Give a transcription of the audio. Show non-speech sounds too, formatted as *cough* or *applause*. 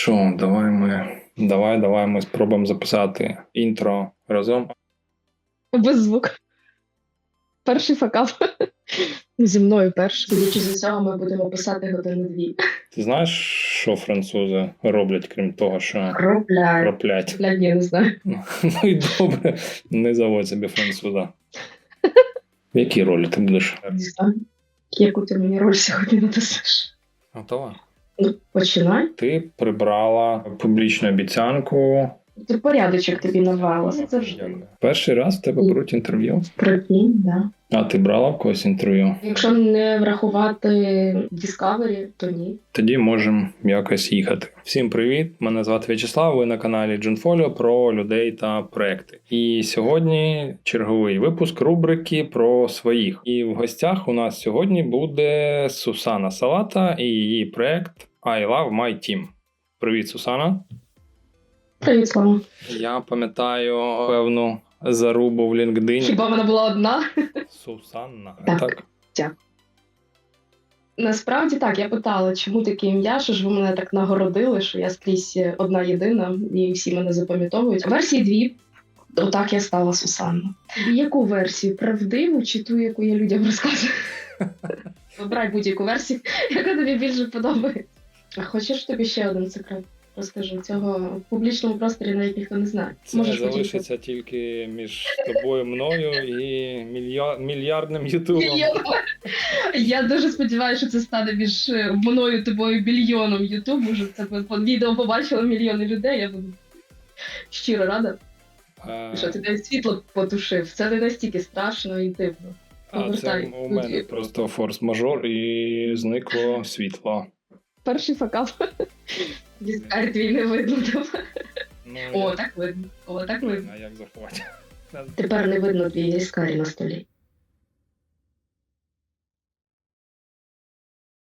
що, давай ми. Давай, давай ми спробуємо записати інтро разом. Без звуку. Перший факап. Зі мною перший. Судячи з цього, ми будемо писати години дві. Ти знаєш, що французи роблять, крім того, що Робляю. роблять? Блядь, я не знаю. Ну і добре, не заводь собі француза. В якій ролі ти будеш? Не знаю. Яку ти мені роль сьогодні надасиш? Готова? Починай. Ти прибрала публічну обіцянку. Ти порядочок тобі навела. Це завжди. Перший раз в тебе беруть інтерв'ю. Прикинь, да. А ти брала в когось інтерв'ю? Якщо не врахувати Discovery, то ні. Тоді можемо якось їхати. Всім привіт! Мене звати В'ячеслав. Ви на каналі Джунфоліо про людей та проекти. І сьогодні черговий випуск рубрики про своїх. І в гостях у нас сьогодні буде Сусана Салата і її проект I Love My Team. Привіт, Сусана. Привіт, Слава. Я пам'ятаю певну зарубу в LinkedIn. Хіба вона була одна? Сусанна. Так. Насправді так, я питала, чому таке ім'я, що ж ви мене так нагородили, що я скрізь одна єдина, і всі мене запам'ятовують. Версії дві. Отак я стала Сусанна. Яку версію? Правдиву чи ту, яку я людям розказую? *laughs* Вибирай будь-яку версію, яка тобі більше подобається. А хочеш тобі ще один секрет? Розкажу цього в публічному просторі навіть ніхто не знає. Це Можеш залишиться тільки між тобою, мною і мілья... мільярдним ютубом. Мільйон. Я дуже сподіваюся, що це стане між е, мною, тобою, мільйоном Ютубу. Що це відео побачило мільйони людей. Я буду щиро рада, А, що ти навіть світло потушив. Це не настільки страшно і дивно. а це у мене просто форс-мажор і зникло світло. Перший факап. Діскар твій не видно. тебе. Ну, О, я- так видно. О, так видно. А як заховати? Тепер не видно твій дискарі на столі.